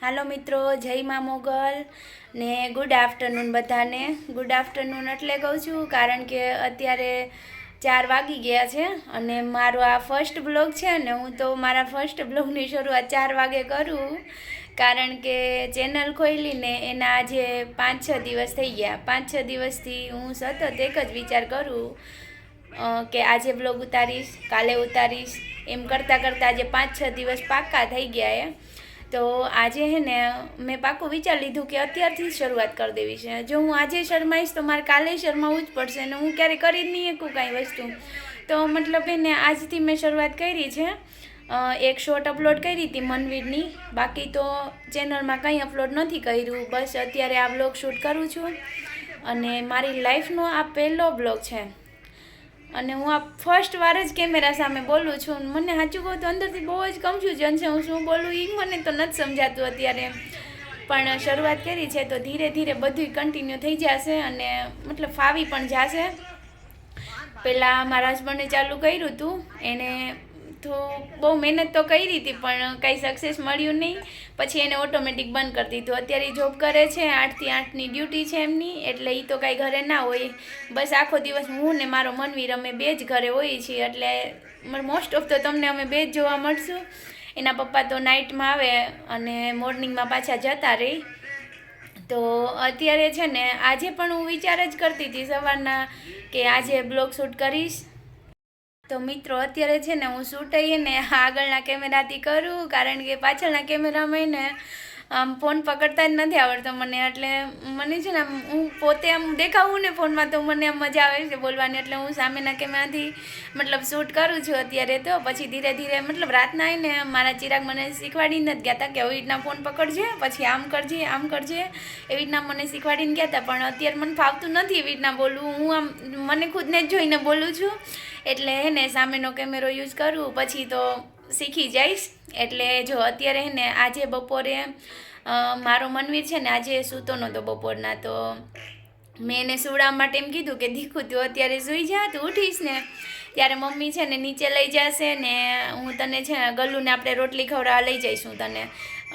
હાલો મિત્રો, જય મા મોગલ ને ગુડ આફ્ટરનૂન બધાને. ગુડ આફ્ટરનૂન એટલે કહું છું, કારણ કે અત્યારે ચાર વાગી ગયા છે અને મારો આ ફર્સ્ટ બ્લોગ છે ને હું તો મારા ફર્સ્ટ બ્લોગની શરૂઆત ચાર વાગે કરું, કારણ કે ચેનલ ખોલીને એના આજે પાંચ છ દિવસ થઈ ગયા. પાંચ છ દિવસથી હું સતત એક જ વિચાર કરું કે આજે બ્લોગ ઉતારીશ, કાલે ઉતારીશ. એમ કરતાં કરતાં આજે પાંચ છ દિવસ પાક્કા થઈ ગયા એ. તો આજે હે ને મેં પાક્કું વિચાર લીધું કે અત્યારથી જ શરૂઆત કરી દેવી છે. જો હું આજે શરમાઈશ તો મારે કાલે શરમાવું જ પડશે અને હું ક્યારે કરી જ નહીં શકું કાંઈ વસ્તુ. તો મતલબ એને આજથી મેં શરૂઆત કરી છે. એક શોર્ટ અપલોડ કરી હતી મનવીરની. બાકી તો ચેનલમાં કંઈ અપલોડ નથી કર્યું. બસ અત્યારે આ બ્લોગ શૂટ કરું છું. અને મારી લાઈફનો આ પહેલો બ્લોગ છે. અને હું આ ફર્સ્ટ વાર જ કેમેરા સામે બોલું છું મને સાચું કહું તો અંદરથી બહુ જ કન્ફ્યુઝન છે. હું શું બોલું એ મને તો નથી સમજાતું અત્યારે. પણ શરૂઆત કરી છે તો ધીરે ધીરે બધું કન્ટિન્યુ થઈ જશે અને મતલબ ફાવી પણ જશે. પહેલાં મારા હસબન્ડે ચાલુ કર્યું હતું એને તો બહુ મહેનત તો કરી હતી પણ કાંઈ સક્સેસ મળ્યું નહીં. પછી એને ઓટોમેટિક બંધ કરી દીધું. અત્યારે જોબ કરે છે, આઠથી આઠની ડ્યુટી છે એમની, એટલે એ તો કાંઈ ઘરે ના હોય. બસ આખો દિવસ હું ને મારો મનવીર, અમે બે જ ઘરે હોઈએ છીએ, એટલે મોસ્ટ ઓફ તો તમને અમે બે જ જોવા મળશું. એના પપ્પા તો નાઇટમાં આવે અને મોર્નિંગમાં પાછા જતા રહી તો અત્યારે છે ને, આજે પણ હું વિચાર જ કરતી હતી સવારના કે આજે બ્લોગ શૂટ કરીશ. તો મિત્રો, અત્યારે છે ને હું શૂટ ને આગળના કેમેરાથી કરું, કારણ કે પાછળના કેમેરામાં ને આમ ફોન પકડતા જ નથી આવડતો મને, એટલે મને છે ને આમ હું પોતે આમ દેખાવું ને ફોનમાં તો મને આમ મજા આવે છે બોલવાની, એટલે હું સામેના કેમેરાથી મતલબ શૂટ કરું છું અત્યારે તો, પછી ધીરે ધીરે મતલબ રાતના આવીને મારા ચિરાગ મને શીખવાડીને જ ગયા હતા કે આવી રીતના ફોન પકડજે, પછી આમ કરજે આમ કરજે, એવી રીતના મને શીખવાડીને ગયા હતા, પણ અત્યારે મને ફાવતું નથી એવી રીતના બોલવું, હું આમ મને ખુદને જ જોઈને બોલું છું, એટલે હે ને સામેનો કેમેરો યુઝ કરું, પછી તો શીખી જઈશ, એટલે જો અત્યારે હે ને આજે બપોરે મારો મનવીર છે ને આજે સૂતો નહોતો બપોરના, તો મેં એને સુવડાવવા માટે એમ કીધું કે દીખું તું અત્યારે સૂઈ જા, તું ઉઠીશ ને. ત્યારે મમ્મી છે ને નીચે લઈ જશે ને હું તને છે ને ગલ્લુને આપણે રોટલી ખવડાવવા લઈ જઈશું તને.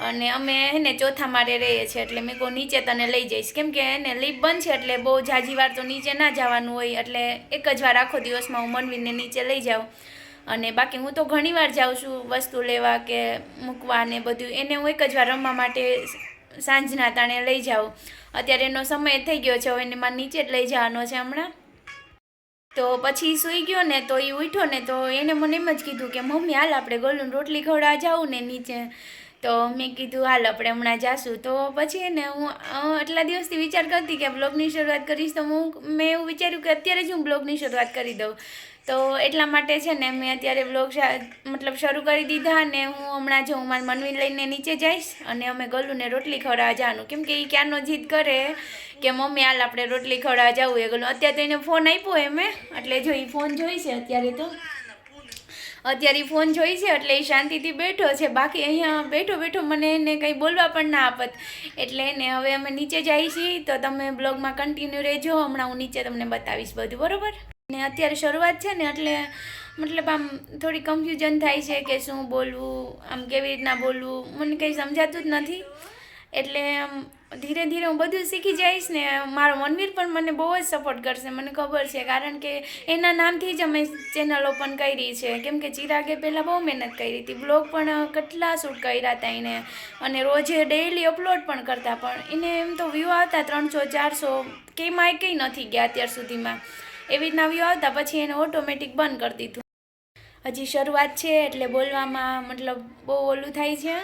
અને અમે એને ચોથા માળે રહીએ છીએ, એટલે મેં કહું નીચે તને લઈ જઈશ. કેમ કે એને લીપ બંધ છે, એટલે બહુ ઝાઝી વાર તો નીચે ના જવાનું હોય, એટલે એક જ વાર આખો દિવસમાં હું મનવીરને નીચે લઈ જાઉં. અને બાકી હું તો ઘણીવાર જાઉં છું વસ્તુ લેવા કે મૂકવા ને બધું. એને હું એક જ વાર રમવા માટે સાંજના તાણે લઈ જાઉં. અત્યારે એનો સમય થઈ ગયો છે, હવે એને મારે નીચે જ લઈ જવાનો છે હમણાં. તો પછી સૂઈ ગયો ને તો એ ઉઠ્યો ને તો એને મને એમ જ કીધું કે, મમ્મી, હાલ આપણે ગોલું રોટલી ખવડાવવા જાઉં ને નીચે. તો મેં કીધું, હાલ, આપણે હમણાં જાશું. તો પછી એને હું આટલા દિવસથી વિચાર કરતી કે બ્લોગની શરૂઆત કરીશ, તો હું, મેં એવું વિચાર્યું કે અત્યારે જ હું બ્લોગની શરૂઆત કરી દઉં. તો એટલા માટે છે ને, મેં અત્યારે બ્લોગ મતલબ શરૂ કરી દીધા અને હું હમણાં જો હું મારા મનવી લઈને નીચે જઈશ અને અમે ગલુને રોટલી ખવડાવવા જવાનું. કેમ કે એ ક્યારનો જીદ કરે કે, મમ્મી, હાલ આપણે રોટલી ખવડાવવા જવું. એ ગલું, અત્યારે તો એને ફોન આપ્યો એમે એટલે જો એ ફોન જોઈશે અત્યારે તો. અત્યારે ફોન જોઈ છે એટલે એ શાંતિથી બેઠો છે. બાકી અહીંયા બેઠો બેઠો મને એને કંઈ બોલવા પણ ના આપત. એટલે એને હવે અમે નીચે જઈએ છીએ તો તમે બ્લોગમાં કન્ટિન્યુ રહેજો. હમણાં હું નીચે તમને બતાવીશ બધું, બરોબર? ને અત્યારે શરૂઆત છે ને એટલે મતલબ આમ થોડી કન્ફ્યુઝન થાય છે કે શું બોલવું, આમ કેવી રીતના બોલવું, મને કંઈ સમજાતું જ નથી. એટલે ધીરે ધીરે હું બધું શીખી જઈશ ને, મારો મનવીર પણ મને બહુ જ સપોર્ટ કરશે, મને ખબર છે. કારણ કે એના નામથી જ અમે ચેનલ ઓપન કરી છે. કેમ કે ચિરાગે પહેલાં બહુ મહેનત કરી હતી. બ્લોગ પણ કેટલા શૂટ કર્યા હતા એને. અને રોજે ડેઈલી અપલોડ પણ કરતા, પણ એને એમ તો વ્યૂ આવતા ત્રણસો, ચારસો કે એમાં કંઈ નથી ગયા અત્યાર સુધીમાં. એવી રીતના વ્યૂ આવતા પછી એને ઓટોમેટિક બંધ કરી દીધું. હજી શરૂઆત છે એટલે બોલવામાં મતલબ બહુ ઓલું થાય છે.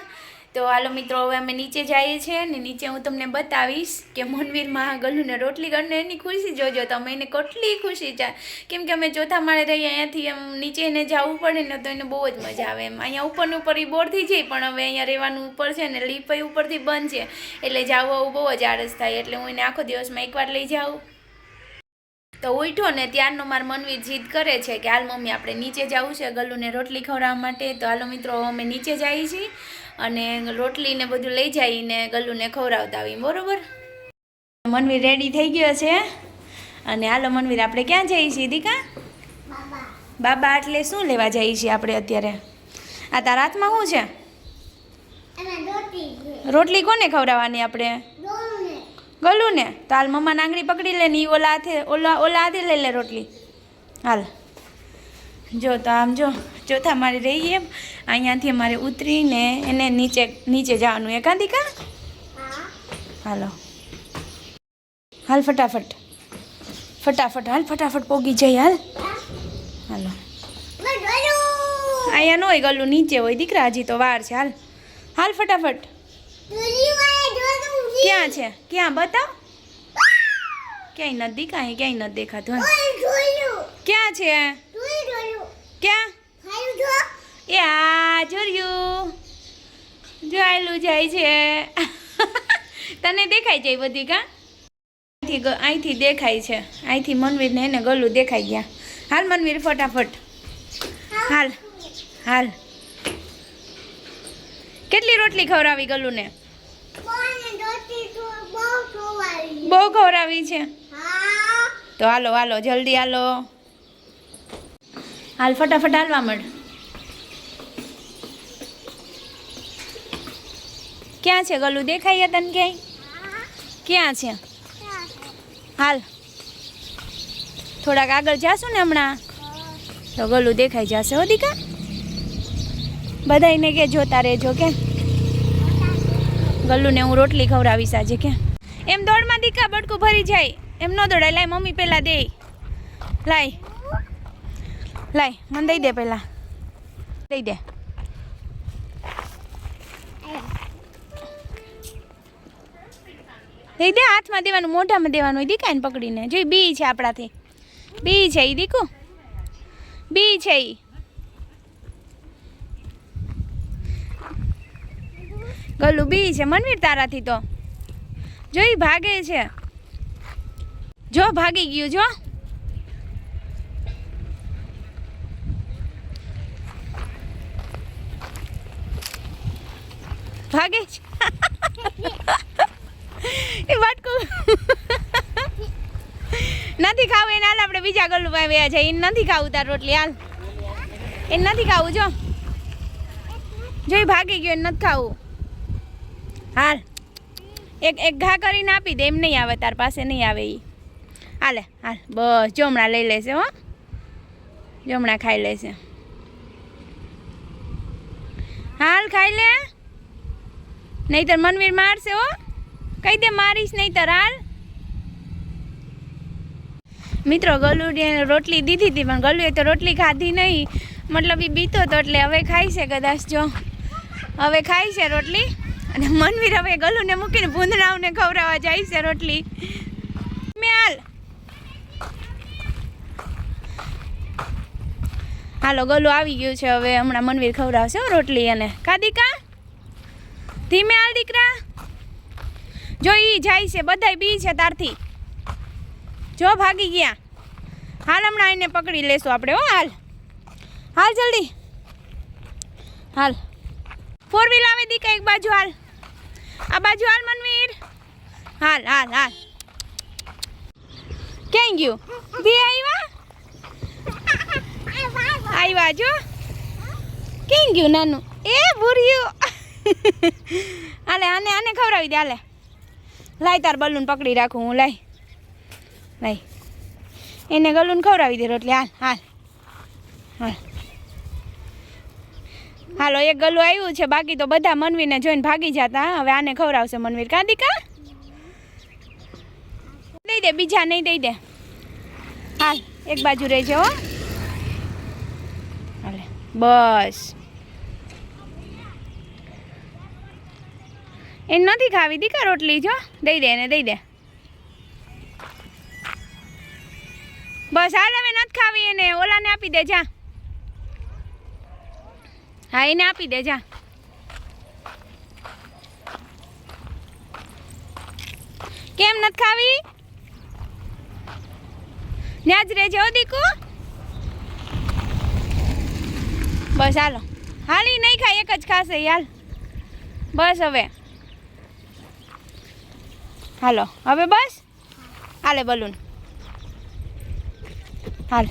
તો હાલો મિત્રો, હવે અમે નીચે જઈએ છીએ ને નીચે હું તમને બતાવીશ કે મનવીર મહાગલુને રોટલી કરીને એની ખુશી જોજો. તમે એને કેટલી ખુશી છે. કેમ કે અમે ચોથા માળે રહીએ, અહીંયાથી એમ નીચે એને જવું પડે ને તો એને બહુ જ મજા આવે એમ. અહીંયા ઉપરને ઉપર એ બોરથી જઈ પણ હવે અહીંયા રહેવાનું ઉપર છે ને લીપ ઉપરથી બંધ છે. એટલે જવું આવું બહુ જ આળસ થાય. એટલે હું એને આખો દિવસમાં એકવાર લઈ જાઉં. તો ઉઠો ને ત્યારનો માર મનવીર જીદ કરે છે કે હાલ મમ્મી આપણે નીચે જવું છે ગલ્લુને રોટલી ખવડાવવા માટે. તો હાલો મિત્રો અમે નીચે જઈએ છીએ અને રોટલીને બધું લઈ જઈને ગલ્લુને ખવડાવતા આવીએ. બરોબર? મનવીર રેડી થઈ ગયો છે. અને હાલો મનવીર આપણે ક્યાં જઈએ છીએ દીકા? બાબા. એટલે શું લેવા જઈએ છીએ આપણે અત્યારે? આ તારા હાથમાં શું છે. રોટલી કોને ખવડાવવાની આપણે? ગલું ને? તો હાલ મમ્મા આંગળી પકડી લે ને એ ઓલા હાથે, ઓલા ઓલા હાથે લઈ લે રોટલી. હાલ. જો તો આમ જો, ચોથા મારે રહી એમ. અહીંયાથી અમારે ઉતરીને એને નીચે નીચે જવાનું. એકાંતિકા હાલો. હાલ ફટાફટ. ફટાફટ, હાલ ફટાફટ પોગી જઈ હાલ. હાલો. અહીંયા ન હોય ગલું, નીચે હોય. દીકરા હજી તો વાર છે, હાલ. હાલ ફટાફટ. ક્યાં છે? ક્યાં? બતાવ. ક્યાંય નથી કાંઈ ક્યાંય નથી દેખાતું ક્યાં છે? ક્યાં? એ આ જોર્યું. જોયેલું જાય છે. તને દેખાય એ બધી કા? અહીંથી અહીંથી દેખાય છે. અહીંથી મનવીર ને એને ગલું દેખાઈ ગયા. હાલ મનવીર ફટાફટ. હાલ. હાલ. કેટલી રોટલી ખવડાવી ગલું ને બહુ ખવડાવી છે. તો હાલો હાલો જલ્દી હાલો. હાલ ફટાફટ હાલવા મળ ક્યાં છે ગલું? દેખાય તને ક્યાંય? ક્યાં છે? હાલ. થોડાક આગળ જાશું ને હમણાં? તો ગલું દેખાઈ જશે હો દીકા? બધાને કે જોતા રહેજો કે ગલ્લુને હું રોટલી ખવડાવીશ આજે કે એમ દોડમાં દીકા બટકું ભરી જાય. એમ ન દોડાય. લાય, મમ્મી પહેલાં દે. લાય. લાય, મને દઈ દે પહેલાં દઈ દે. દઈ દે, હાથમાં દેવાનું, મોઢામાં દેવાનું. હોય દીકાને પકડીને. જોઈ, બી છે આપણાથી. બી છે એ દીકું બી છે ઈ. ગલું બી છે. મનવીર તારાથી તો. જોઈ ભાગે છે. જો ભાગી ગયું, જો. ભાગે છે. એ વાટકું. નથી ખાવું, એને હાલ આપણે બીજા ગલું આવ્યા છે. એ નથી ખાવું તાર રોટલી, હાલ. એ નથી ખાવું, જો. જોઈ ભાગી ગયો, એને નથી ખાવું. હાલ. એક એક ઘા કરીને આપી દે, એમ નહીં આવે, તાર પાસે નહીં આવે એ હાલે, હાલ, બસ જમણા લઈ લેશે હો. જમણા ખાઈ લેશે હાલ, ખાઈ લે. નહીતર મનવીર મારશે, હો. કહી દે મારીશ નહીતર, હાલ. મિત્રો ગલુને રોટલી દીધી હતી, પણ ગલુએ તો રોટલી ખાધી નહીં. મતલબ એ બીતો તો એટલે હવે ખાય છે કદાચ જો. હવે ખાઈ છે રોટલી. અને મનવીર હવે ગલુને મૂકીને ભૂંદડાઓને ખવડાવવા જાય છે રોટલી. મેં હાલ, ગલું આવી ગયું છે હવે. હમણાં મનવીર ખવડાવશે રોટલી અને કાદિકા ધીમે હાલ દીકરા. જો ઈ જાય છે, બધાય બી છે તારથી. જો ભાગી ગયા. હાલ હમણાં એને પકડી લેશું આપણે હો, હાલ. હાલ જલ્દી. હાલ. ફોર વ્હીલ આવે દીકા, એક બાજુ હાલ. આ બાજુ હાલ, મનવીર. હાલ હાલ હાલ. ક્યાં ગયું? બે આવ્યા આવ્યા જો. ક્યાં ગયું નાનું? એ ભૂર્યું હાલે, આને આને ખવડાવી દે, હાલે. લાય તાર બલૂન પકડી રાખું હું, લાય. લાય. એને ગલૂન ખવડાવી દે રોટલી. હાલ હાલ. હાલ. હાલો, એક ગલું આવ્યું છે, બાકી તો બધા મનવીરને જોઈને ભાગી જતા હવે આને ખવડાવશે મનવીર. કાદિકા દઈ દે, બીજા નહીં દઈ દે. હાલ, એક બાજુ રહેજે હો. બસ. એને નથી ખાવી, દીકા, રોટલી, જો. દઈ દે એને, દઈ દે. બસ, હાલ, હવે નથી ખાવી એને. ઓલાને આપી દે, જા. હા, એને આપી દે, જા. કેમ નથી ખાવી? ત્યાં જ રહેજે દીકુ. બસ, હાલો. હાલી, નહીં ખાય, એક જ ખાશે યાર બસ હવે. હાલો, હવે બસ? હાલે, બલૂન. હાલ.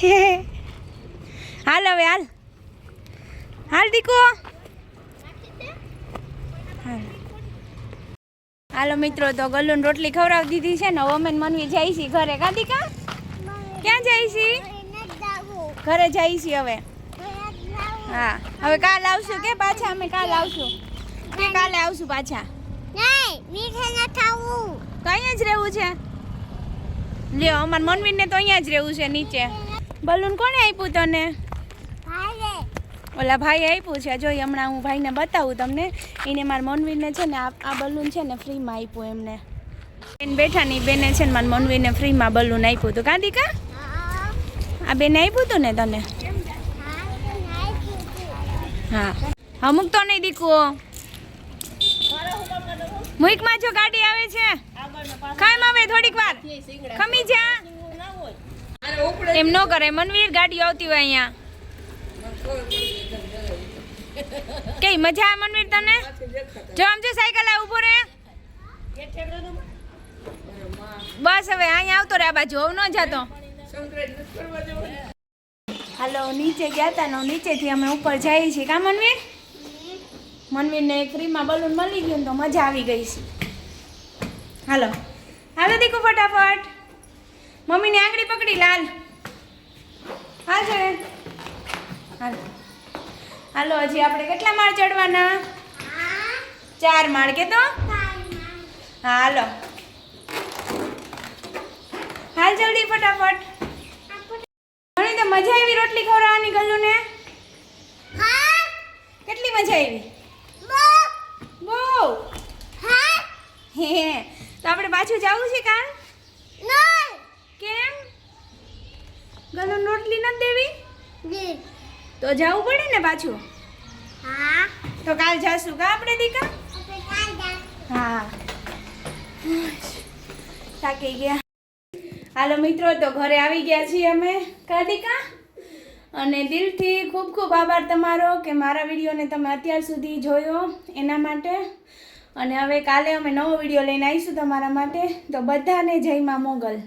હાલ હવે, હાલ. હાલ દીકો. હાલો. મિત્રો, તો ગલ્લુન રોટલી ખવડાવી દીધી છે ને ઓમેન મનવી જાય છે ઘરે. કાદિકા ક્યાં જાય છે? ઘરે જાય છે હવે. હા, હવે કાલ આવશું કે પાછા? અમે કાલ આવશું. કે કાલે આવશું પાછા. તો અહીંયા જ રહેવું છે? લ્યો, અમાર મનવીને તો અહીંયા જ રહેવું છે નીચે. બલૂન કોણે આપ્યું તને? ઓલા ભાઈ આપ્યું છે જોઈ હમણાં હું ભાઈને બતાવું તમને. એને મારા મનવીરને છે ને આ બલૂન છે ને ફ્રીમાં આપ્યું એમને. બેન બેઠા ની બેને છે ને મારા મનવીરને ફ્રીમાં બલૂન આપ્યું હતું. કાંતિકા આ બેને આપ્યું હતું ને તને? હા. અમુક તો નહીં દીકુ મુઈકમાં જો ગાડી આવે છે. ખામ આવે થોડીક વાર. ખમી જા. એમ ન કરે, મનવીર ગાડી આવતી હોય અહીંયા. કઈ મજા આવે મનવીર તને? જો આમ સાયકલ આ ઊભો રે? બસ હવે અહીંયા આવતો રે, આ બાજુ હવે ન જાતો. હાલો, નીચે ગયા હતા નો નીચેથી અમે ઉપર જઈએ છીએ. કા મનવીર? મનવીરને ફ્રીમાં બલૂન મળી ગયું તો મજા આવી ગઈ છે. હાલો. હાલો દીકુ, ફટાફટ. મમ્મીની આંગળી પકડી, લાલ. હાલ છે હાલો. હાલો હજી આપણે કેટલા માળ ચડવાના? ચાર માળ કે તો? હા હાલો. હાલ જલ્દી ફટાફટ. ઘણી તો મજા આવી રોટલી ખવડાવવાની ગલ્લું ને કેટલી મજા આવી? બહુ. હે તો આપણે પાછું જવું છે કાલ? કેમ? ગલુ રોટલી નથી દેવી. તો જવું પડે ને પાછું? હા. તો કાલ જાશું કા આપણે દીકા? હા. થાકી ગયા. હાલો મિત્રો તો ઘરે આવી ગયા છીએ અમે. કાદિકા અને દિલથી ખૂબ ખૂબ આભાર તમારો કે મારા વિડીયોને તમે અત્યાર સુધી જોયો એના માટે. અને હવે કાલે અમે નવો વીડિયો લઈને આવીશું તમારા માટે. તો બધાને જય માં મોગલ.